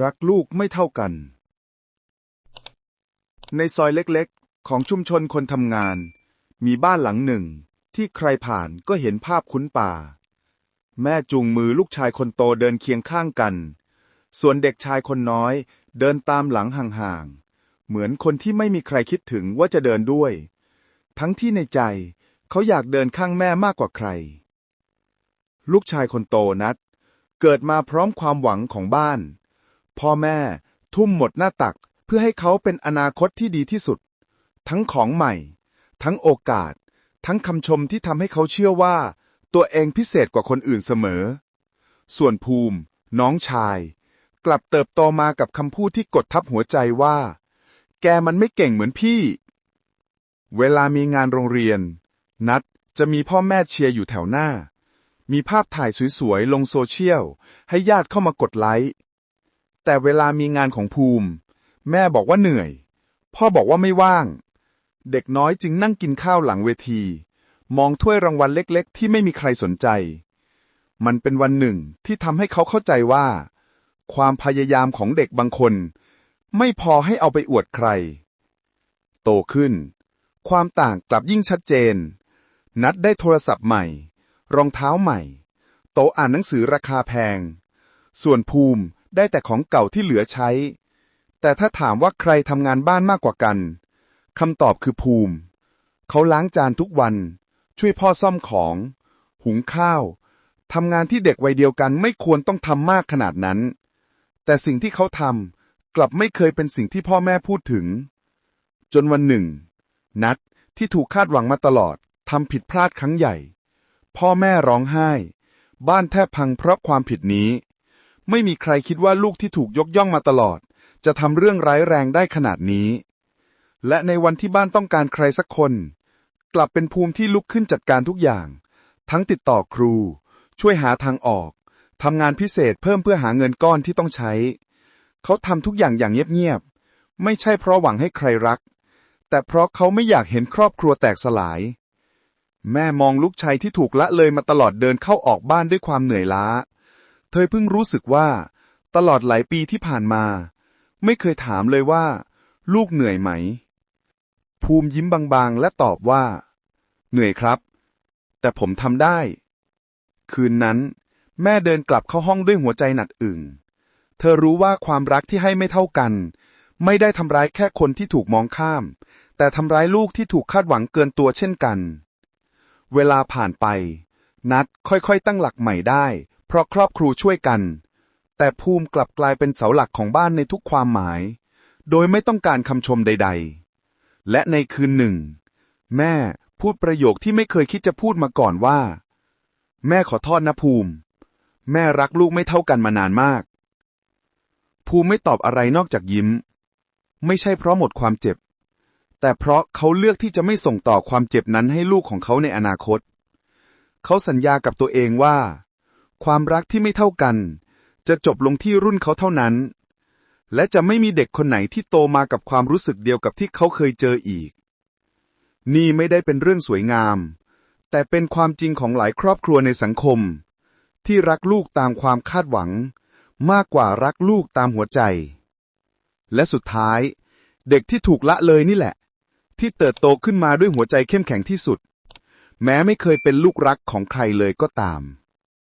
รักลูกไม่เท่ากัน ในซอยเล็กๆ ของชุมชนคนทำงาน มีบ้านหลังหนึ่ง ที่ใครผ่านก็เห็นภาพคุ้นป่า แม่จูงมือลูกชายคนโตเดินเคียงข้างกัน ส่วนเด็กชายคนน้อยเดินตามหลังห่างๆ เหมือนคนที่ไม่มีใครคิดถึงว่าจะเดินด้วย ทั้งที่ในใจเขาอยากเดินข้างแม่มากกว่าใคร ลูกชายคนโตนัด เกิดมาพร้อมความหวังของบ้าน พ่อแม่ ทุ่มหมดหน้าตัก เพื่อให้เขาเป็นอนาคตที่ดีที่สุด ทั้งของใหม่ ทั้งโอกาส ทั้งคำชมที่ทำให้เขาเชื่อว่า ตัวเองพิเศษกว่าคนอื่นเสมอ ส่วนภูมิ น้องชาย กลับเติบโตมากับคำพูดที่กดทับหัวใจว่า แกมันไม่เก่งเหมือนพี่ เวลามีงานโรงเรียน นัดจะมีพ่อแม่เชียร์อยู่แถวหน้ามีภาพถ่ายสวยๆ ลงโซเชียล ให้ญาติเข้ามากดไลค์ แต่เวลามีงานของภูมิ แม่บอกว่าเหนื่อย พ่อบอกว่าไม่ว่าง เด็กน้อยจึงนั่งกินข้าวหลังเวที มองถ้วยรางวัลเล็ก ๆ ที่ไม่มีใครสนใจ มันเป็นวันหนึ่งที่ทำให้เขาเข้าใจว่า ความพยายามของเด็กบางคน ไม่พอให้เอาไปอวดใคร โตขึ้น ความต่างกลับยิ่งชัดเจน นัดได้โทรศัพท์ใหม่ รองเท้าใหม่ โตอ่านหนังสือราคาแพง ส่วนภูมิ ได้แต่ของเก่าที่เหลือใช้ แต่ถ้าถามว่าใครทำงานบ้านมากกว่ากันคำตอบคือภูมิ เขาล้างจานทุกวัน ช่วยพ่อซ่อมของ หุงข้าวทำงานที่เด็กวัยเดียวกันไม่ควรต้องทำมากขนาดนั้น แต่สิ่งที่เขาทำกลับไม่เคยเป็นสิ่งที่พ่อแม่พูดถึง จนวันหนึ่ง นัดที่ถูกคาดหวังมาตลอดทำผิดพลาดครั้งใหญ่ พ่อแม่ร้องไห้ บ้านแทบพังเพราะความผิดนี้ ไม่มีใครคิดว่าลูกที่ถูกยกย่องมาตลอด จะทำเรื่องร้ายแรงได้ขนาดนี้ และในวันที่บ้านต้องการใครสักคน กลับเป็นภูมิที่ลุกขึ้นจัดการทุกอย่าง ทั้งติดต่อครู ช่วยหาทางออกทำงานพิเศษเพิ่มเพื่อหาเงินก้อนที่ต้องใช้ เขาทำทุกอย่างอย่างเงียบๆไม่ใช่เพราะหวังให้ใครรัก แต่เพราะเขาไม่อยากเห็นครอบครัวแตกสลาย แม่มองลูกชายที่ถูกละเลยมาตลอดเดินเข้าออกบ้านด้วยความเหนื่อยล้า เธอเพิ่งรู้สึกว่า ตลอดหลายปีที่ผ่านมา ไม่เคยถามเลยว่า ลูกเหนื่อยไหม ภูมิยิ้มบางๆ และตอบว่า เหนื่อยครับ แต่ผมทำได้ คืนนั้น แม่เดินกลับเข้าห้องด้วยหัวใจหนักอึ่ง เธอรู้ว่าความรักที่ให้ไม่เท่ากัน ไม่ได้ทำร้ายแค่คนที่ถูกมองข้าม แต่ทำร้ายลูกที่ถูกคาดหวังเกินตัวเช่นกัน เวลาผ่านไปนัดค่อยๆ ตั้งหลักใหม่ได้ เพราะครอบครัวช่วยกัน แต่ภูมิกลับกลายเป็นเสาหลักของบ้านในทุกความหมาย โดยไม่ต้องการคำชมใด ๆ และในคืนหนึ่ง แม่พูดประโยคที่ไม่เคยคิดจะพูดมาก่อนว่า แม่ขอโทษนะภูมิ แม่รักลูกไม่เท่ากันมานานมาก ภูมิไม่ตอบอะไรนอกจากยิ้ม ไม่ใช่เพราะหมดความเจ็บ แต่เพราะเขาเลือกที่จะไม่ส่งต่อความเจ็บนั้นให้ลูกของเขาในอนาคต เขาสัญญากับตัวเองว่า ความรักที่ไม่เท่ากัน จะจบลงที่รุ่นเขาเท่านั้น และจะไม่มีเด็กคนไหนที่โตมากับความรู้สึกเดียวกับที่เขาเคยเจออีก นี่ไม่ได้เป็นเรื่องสวยงาม แต่เป็นความจริงของหลายครอบครัวในสังคม ที่รักลูกตามความคาดหวัง มากกว่ารักลูกตามหัวใจ และสุดท้าย เด็กที่ถูกละเลยนี่แหละ ที่เติบโตขึ้นมาด้วยหัวใจเข้มแข็งที่สุด แม้ไม่เคยเป็นลูกรักของใครเลยก็ตาม